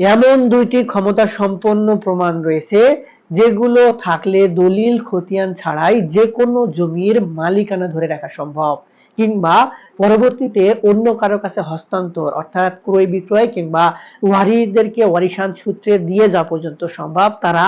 এমন দুইটি ক্ষমতা সম্পন্ন প্রমাণ রয়েছে যেগুলো থাকলে দলিল, খতিয়ান ছাড়াই যে কোনো জমির মালিকানা ধরে রাখা সম্ভব কিংবা পরবর্তীতে অন্য কারও কাছে হস্তান্তর, অর্থাৎ ক্রয় বিক্রয় কিংবা ওয়ারিসদেরকে ওয়ারিশান সূত্রে দিয়ে যাওয়া পর্যন্ত সম্ভব, তারা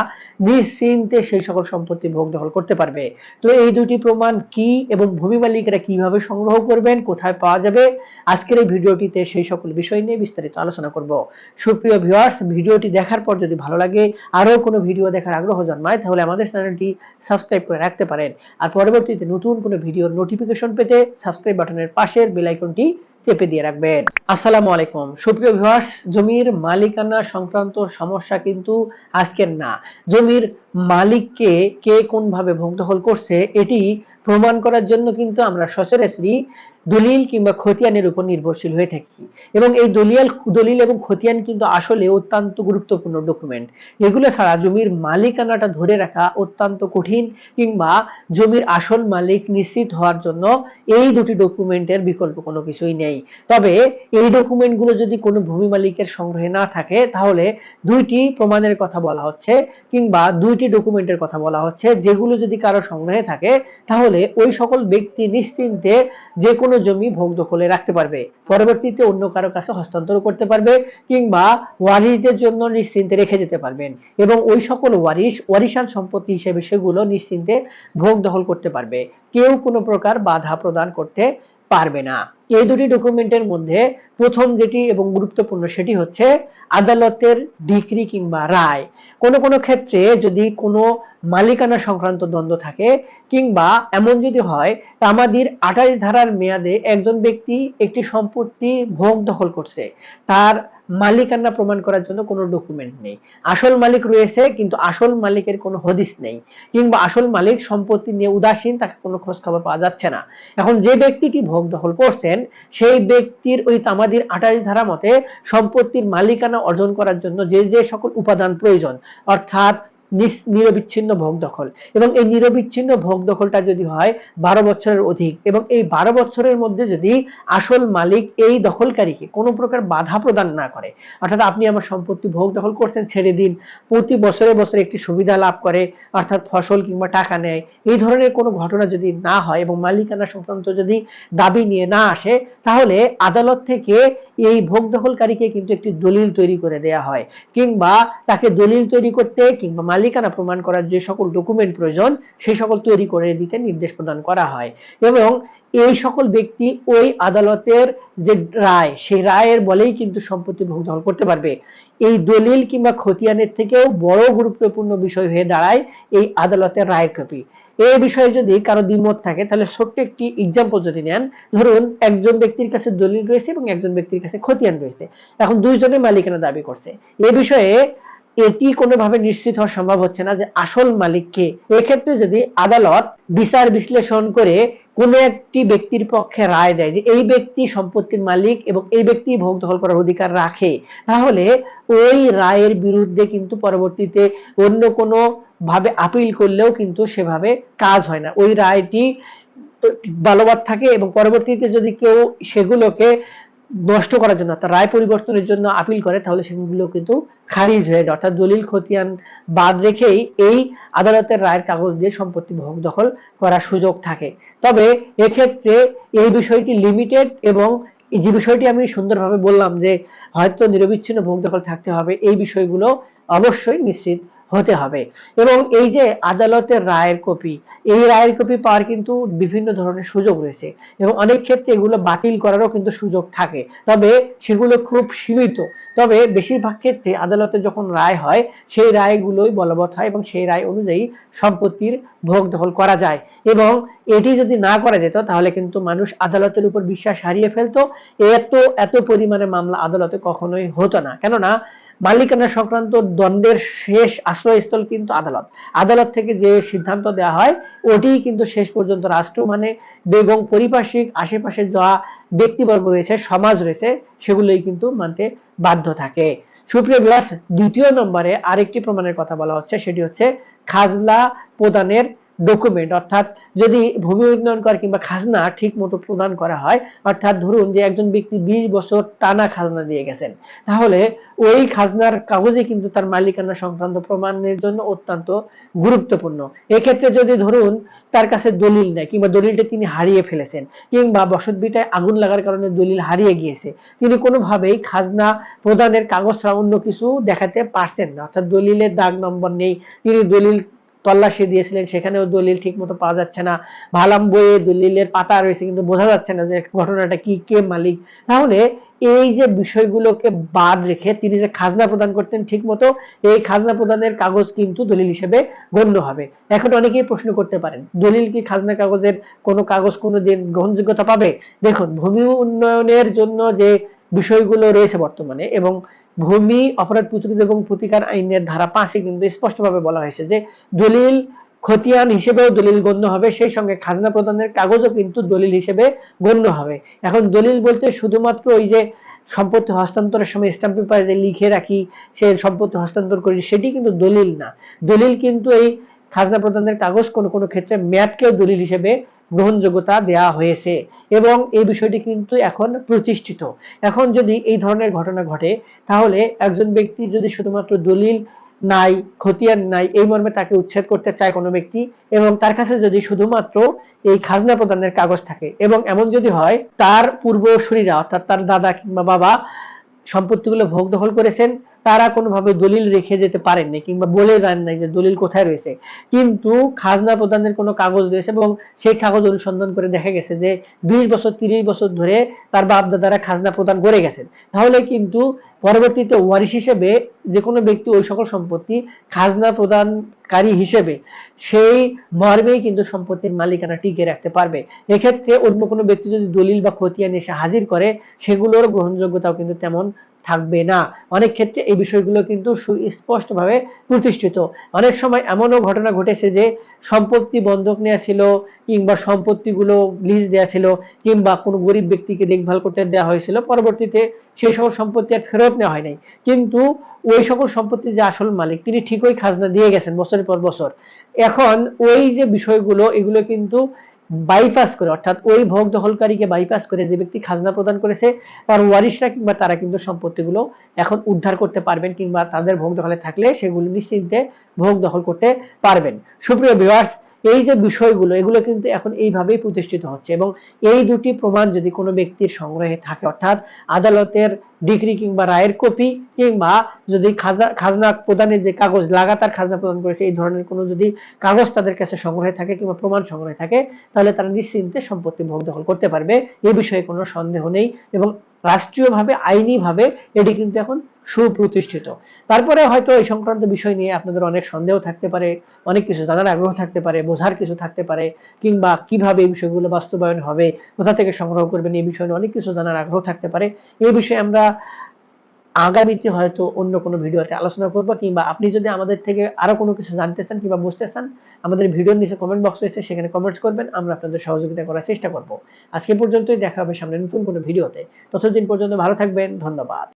নিশ্চিন্তে সেই সকল সম্পত্তি ভোগ দখল করতে পারবে। তো এই দুটি প্রমাণ কি এবং ভূমি মালিকেরা কীভাবে সংগ্রহ করবেন, কোথায় পাওয়া যাবে, আজকের এই ভিডিওটিতে সেই সকল বিষয় নিয়ে বিস্তারিত আলোচনা করব। সুপ্রিয় ভিউয়ার্স ভিডিওটি দেখার পর যদি ভালো লাগে আরও কোনো ভিডিও দেখার আগ্রহ জন্মায়, তাহলে আমাদের চ্যানেলটি সাবস্ক্রাইব করে রাখতে পারেন। আর পরবর্তীতে নতুন কোনো ভিডিওর নোটিফিকেশন পেতে সাবস্ক্রাইব বাটনের পাশের বেল আইকনটি চেপে দিয়ে রাখবেন। আসসালামু আলাইকুম। সুপ্রিয় ভিউয়ার্স জমির মালিকানা সংক্রান্ত সমস্যা কিন্তু আজকের না। জমির মালিককে কে কোন ভাবে ভোগ করছে, এটি প্রমাণ করার জন্য কিন্তু আমরা সচরাচরই দলিল কিংবা খতিয়ানের উপর নির্ভরশীল হয়ে থাকি। এবং এই দলিয়াল, দলিল এবং খতিয়ান কিন্তু আসলে অত্যন্ত গুরুত্বপূর্ণ ডকুমেন্ট এগুলো ছাড়া জমির মালিকানাটা ধরে রাখা অত্যন্ত কঠিন কিংবা জমির আসল মালিক নিশ্চিত হওয়ার জন্য এই দুটি ডকুমেন্টের বিকল্প কোনো কিছুই নেই। তবে এই ডকুমেন্টগুলো যদি কোনো ভূমি মালিকের সংগ্রহে না থাকে, তাহলে দুইটি প্রমাণের কথা বলা হচ্ছে কিংবা দুইটি ডকুমেন্টের কথা বলা হচ্ছে। যেগুলো যদি কারও সংগ্রহে থাকে, তাহলে ওই সকল ব্যক্তি নিশ্চিন্তে যে কোনো জমি ভোগ দখলে রাখতে পারবে। পরবর্তীতে অন্য কারও কাছে হস্তান্তর করতে পারবে কিংবা ওয়ারিশদের জন্য নিশ্চিন্তে রেখে যেতে পারবেন এবং ওই সকল ওয়ারিশ, ওয়ারিশান সম্পত্তি হিসেবে সেগুলো নিশ্চিন্তে ভোগ দখল করতে পারবে। কেউ কোনো প্রকার বাধা প্রদান করতে পারবে না। এই দুটি ডকুমেন্টের মধ্যে প্রথম যেটি এবং গুরুত্বপূর্ণ সেটি হচ্ছে আদালতের ডিগ্রি কিংবা রায়। কোনো কোনো ক্ষেত্রে যদি কোনো মালিকানা সংক্রান্ত দ্বন্দ্ব থাকে কিংবা এমন যদি হয়, তামাদির আঠাশ ধারার মেয়াদে একজন ব্যক্তি একটি সম্পত্তি ভোগ দখল করছে। তার মালিকানা প্রমাণ করার জন্য কোনো ডকুমেন্ট নেই। আসল মালিক রয়েছে, কিন্তু আসল মালিকের কোনো হদিস নেই। কিংবা আসল মালিক সম্পত্তি নিয়ে উদাসীন, তাকে কোনো খোঁজ খবর পাওয়া যাচ্ছে না। এখন যে ব্যক্তিটি ভোগ দখল করছেন, সেই ব্যক্তির ওই তামাদির আঠাশ ধারা মতে সম্পত্তির মালিকানা অর্জন করার জন্য যে যে সকল উপাদান প্রয়োজন, অর্থাৎ নিরবিচ্ছিন্ন ভোগ দখল। এবং এই নিরবিচ্ছিন্ন ভোগ দখলটা যদি হয়, বারো বছরের অধিক, এবং এই বারো বছরের মধ্যে যদি আসল মালিক এই দখলকারীকে কোনো প্রকার বাধা প্রদান না করে, অর্থাৎ আপনি আমার সম্পত্তি ভোগ দখল করছেন, ছেড়ে দিন, প্রতি বছরে বছরে একটি সুবিধা লাভ করে, অর্থাৎ ফসল কিংবা টাকা নেয়, এই ধরনের কোনো ঘটনা যদি না হয় এবং মালিকানা সংক্রান্ত যদি দাবি নিয়ে না আসে, তাহলে আদালত থেকে এই ভোগ দখলকারীকে কিন্তু একটি দলিল তৈরি করে দেয়া হয়। কিংবা তাকে দলিল তৈরি করতে কিংবা মালিকানা প্রমাণ করার যে সকল ডকুমেন্ট প্রয়োজন, সেই সকল তৈরি করে দিতে নির্দেশ প্রদান করা হয়। এবং এই সকল ব্যক্তি ওই আদালতের যে রায়, সেই রায়ের বলেই কিন্তু সম্পত্তি ভোগ দখল করতে পারবে। এই দলিল কিংবা খতিয়ানের থেকেও বড় গুরুত্বপূর্ণ বিষয় হয়ে দাঁড়ায় এই আদালতের রায়ের কপি এই বিষয়ে যদি কারও দ্বিমত থাকে, তাহলে ছোট্ট একটি এক্সাম্পল যদি নেন, ধরুন একজন ব্যক্তির কাছে দলিল রয়েছে এবং একজন ব্যক্তির কাছে খতিয়ান রয়েছে। এখন দুইজনে মালিকানা দাবি করছে। এ বিষয়ে এটি কোনোভাবে নিশ্চিত হওয়া সম্ভব হচ্ছে না যে আসল মালিক কে। এক্ষেত্রে যদি আদালত বিচার বিশ্লেষণ করে কোনো একটি ব্যক্তির পক্ষে রায় দেয় যে এই ব্যক্তি সম্পত্তির মালিক এবং এই ব্যক্তি ভোগ দখল করার অধিকার রাখে, তাহলে ওই রায়ের বিরুদ্ধে কিন্তু পরবর্তীতে অন্য কোনো ভাবে আপিল করলেও কিন্তু সেভাবে কাজ হয় না। ওই রায়টি বলবৎ থাকে এবং পরবর্তীতে যদি কেউ সেগুলোকে নষ্ট করার জন্য অর্থাৎ রায় পরিবর্তনের জন্য আপিল করে, তাহলে সেগুলো কিন্তু খারিজ হয়ে যায়। অর্থাৎ দলিল, খতিয়ান বাদ রেখেই এই আদালতের রায়ের কাগজ দিয়ে সম্পত্তি ভোগ দখল করার সুযোগ থাকে। তবে এক্ষেত্রে এই বিষয়টি লিমিটেড এবং যে বিষয়টি আমি সুন্দরভাবে বললাম যে হয়তো নিরবিচ্ছিন্ন ভোগ দখল থাকতে হবে, এই বিষয়গুলো অবশ্যই নিশ্চিত হতে হবে। এবং এই যে আদালতের রায়ের কপি, এই রায়ের কপি পাওয়ার কিন্তু বিভিন্ন ধরনের সুযোগ রয়েছে। এবং অনেক ক্ষেত্রে এগুলো বাতিল করারও কিন্তু সুযোগ থাকে। তবে সেগুলো খুব সীমিত। তবে বেশিরভাগ ক্ষেত্রে আদালতে যখন রায় হয়, সেই রায়গুলোই বলবৎ হয় এবং সেই রায় অনুযায়ী সম্পত্তির ভোগ দখল করা যায়। এবং এটি যদি না করা যেত, তাহলে কিন্তু মানুষ আদালতের উপর বিশ্বাস হারিয়ে ফেলতো। এত এত পরিমাণে মামলা আদালতে কখনোই হতো না। কেননা মালিকানা সংক্রান্ত দ্বন্দ্বের শেষ আশ্রয়স্থল কিন্তু আদালত। আদালত থেকে যে সিদ্ধান্ত দেওয়া হয় ওটি কিন্তু শেষ পর্যন্ত রাষ্ট্র মানে। বেগম পরিপার্শ্বিক আশেপাশে যা ব্যক্তিবর্গ রয়েছে, সমাজ রয়েছে, সেগুলোই কিন্তু মানতে বাধ্য থাকে। সুপ্রিয় বিলাস দ্বিতীয় নম্বরে আরেকটি প্রমাণের কথা বলা হচ্ছে, সেটি হচ্ছে খাজলা প্রদানের ডকুমেন্ট অর্থাৎ যদি ভূমি উন্নয়ন কর কিংবা খাজনা ঠিক মতো প্রদান করা হয়, অর্থাৎ ধরুন যে একজন ব্যক্তি বিশ বছর টানা খাজনা দিয়ে গেছেন, তাহলে ওই খাজনার কাগজে কিন্তু তার মালিকানা সংক্রান্ত প্রমাণের জন্য অত্যন্ত গুরুত্বপূর্ণ। এক্ষেত্রে যদি ধরুন তার কাছে দলিল নেই কিংবা দলিলটা তিনি হারিয়ে ফেলেছেন, কিংবা বসত বিটায় আগুন লাগার কারণে দলিল হারিয়ে গিয়েছে, তিনি কোনোভাবেই খাজনা প্রদানের কাগজ ছাড়া অন্য কিছু দেখাতে পারছেন না, অর্থাৎ দলিলের দাগ নম্বর নেই, তিনি দলিল তল্লাশি দিয়েছিলেন, সেখানেও দলিল ঠিক মতো পাওয়া যাচ্ছে না। ভালাম বইয়ে দলিলের পাতা রয়েছে, কিন্তু বোঝা যাচ্ছে না যে ঘটনাটা কি, কে মালিক। তাহলে এই যে বিষয়গুলোকে বাদ রেখে তিনি যে খাজনা প্রদান করতেন ঠিক মতো এই খাজনা প্রদানের কাগজ কিন্তু দলিল হিসেবে গণ্য হবে। এখন অনেকেই প্রশ্ন করতে পারেন, দলিল কি খাজনা কাগজের কোনো কাগজ কোনো দিন গ্রহণযোগ্যতা পাবে? দেখুন, ভূমি উন্নয়নের জন্য যে বিষয়গুলো রয়েছে বর্তমানে এবং ভূমি, অপরাধ প্রতিরোধ এবং প্রতিকার আইনের ধারা পাঁচে কিন্তু স্পষ্টভাবে বলা হয়েছে যে দলিল খতিয়ান হিসেবেও দলিল গণ্য হবে, সেই সঙ্গে খাজনা প্রদানের কাগজও কিন্তু দলিল হিসেবে গণ্য হবে। এখন দলিল বলতে শুধুমাত্র ওই যে সম্পত্তি হস্তান্তরের সময় স্ট্যাম্প পেপারে যে লিখে রাখি, সে সম্পত্তি হস্তান্তর করি, সেটি কিন্তু দলিল না। দলিল কিন্তু এই খাজনা প্রদানের কাগজ কোনো কোনো ক্ষেত্রে মেয়াদকেও দলিল হিসেবে গ্রহণযোগ্যতা দেয়া হয়েছে এবং এই বিষয়টি কিন্তু এখন প্রতিষ্ঠিত। এখন যদি এই ধরনের ঘটনা ঘটে, তাহলে একজন ব্যক্তি যদি শুধুমাত্র দলিল নাই, খতিয়ান নাই, এই মর্মে তাকে উচ্ছেদ করতে চায় কোনো ব্যক্তি এবং তার কাছে যদি শুধুমাত্র এই খাজনা প্রদানের কাগজ থাকে এবং এমন যদি হয়, তার পূর্বসূরীরা অর্থাৎ তার দাদা কিংবা বাবা সম্পত্তিগুলো ভোগ দখল করেছেন তারা কোনোভাবে দলিল রেখে যেতে পারেননি কিংবা বলে যান নাই যে দলিল কোথায় রয়েছে। কিন্তু খাজনা প্রদানের কোনো কাগজ রয়েছে এবং সেই কাগজ অনুসন্ধান করে দেখা গেছে যে বিশ বছর, তিরিশ বছর ধরে তার বাপ দাদারা খাজনা প্রদান করে গেছেন। তাহলে কিন্তু পরবর্তীতে ওয়ারিশ হিসেবে যে কোনো ব্যক্তি ওই সকল সম্পত্তি খাজনা প্রদানকারী হিসেবে সেই মর্মেই কিন্তু সম্পত্তির মালিকানা টিকে রাখতে পারবে। এক্ষেত্রে অন্য কোনো ব্যক্তি যদি দলিল বা খতিয়ান এসে হাজির করে, সেগুলোর গ্রহণযোগ্যতাও কিন্তু তেমন থাকবে না। অনেক ক্ষেত্রে এই বিষয়গুলো কিন্তু সুস্পষ্টভাবে প্রতিষ্ঠিত। অনেক সময় এমনও ঘটনা ঘটেছে যে সম্পত্তি বন্ধক নেওয়া ছিল কিংবা সম্পত্তিগুলো লিজ দেওয়া ছিল কিংবা কোনো গরিব ব্যক্তিকে দেখভাল করতে দেওয়া হয়েছিল, পরবর্তীতে সেই সকল সম্পত্তি আর ফেরত নেওয়া হয় নাই। কিন্তু ওই সকল সম্পত্তি যে আসল মালিক, তিনি ঠিকই খাজনা দিয়ে গেছেন বছরের পর বছর। এখন ওই যে বিষয়গুলো, এগুলো কিন্তু বাইপাস করে, অর্থাৎ ওই ভোগ দখলকারীকে বাইপাস করে যে ব্যক্তি খাজনা প্রদান করেছে, তার ওয়ারিশরা কিংবা তারা কিন্তু সম্পত্তিগুলো এখন উদ্ধার করতে পারবেন কিংবা তাদের ভোগ দখলে থাকলে সেগুলো নিশ্চিন্তে ভোগ দখল করতে পারবেন। সুপ্রিয় ভিউয়ার্স এই যে বিষয়গুলো, এগুলো কিন্তু এখন এইভাবেই প্রতিষ্ঠিত হচ্ছে এবং এই দুটি প্রমাণ যদি কোনো ব্যক্তির সংগ্রহে থাকে, অর্থাৎ আদালতের ডিগ্রি কিংবা রায়ের কপি কিংবা যদি খাজনা খাজনা প্রদানের যে কাগজ, লাগাতার খাজনা প্রদান করেছে, এই ধরনের কোনো যদি কাগজ তাদের কাছে সংগ্রহে থাকে কিংবা প্রমাণ সংগ্রহে থাকে, তাহলে তারা নিশ্চিন্তে সম্পত্তি ভোগ দখল করতে পারবে। এ বিষয়ে কোনো সন্দেহ নেই এবং রাষ্ট্রীয়ভাবে, আইনিভাবে এটি কিন্তু এখন সুপ্রতিষ্ঠিত। তারপরে হয়তো এই সংক্রান্ত বিষয় নিয়ে আপনাদের অনেক সন্দেহ থাকতে পারে, অনেক কিছু জানার আগ্রহ থাকতে পারে, বোঝার কিছু থাকতে পারে, কিংবা কীভাবে এই বিষয়গুলো বাস্তবায়ন হবে, কোথা থেকে সংগ্রহ করবেন, এই বিষয়ে অনেক কিছু জানার আগ্রহ থাকতে পারে। এই বিষয়ে আমরা আগামীতে হয়তো অন্য কোনো ভিডিওতে আলোচনা করব, কিংবা আপনি যদি আমাদের থেকে আরও কোনো কিছু জানতে চান কিংবা বুঝতে চান, আমাদের ভিডিওর নিচে কমেন্ট বক্স রয়েছে, সেখানে কমেন্টস করবেন, আমরা আপনাদের সহযোগিতা করার চেষ্টা করব। আজকে পর্যন্তই, দেখা হবে সামনে নতুন কোনো ভিডিওতে। ততদিন পর্যন্ত ভালো থাকবেন, ধন্যবাদ।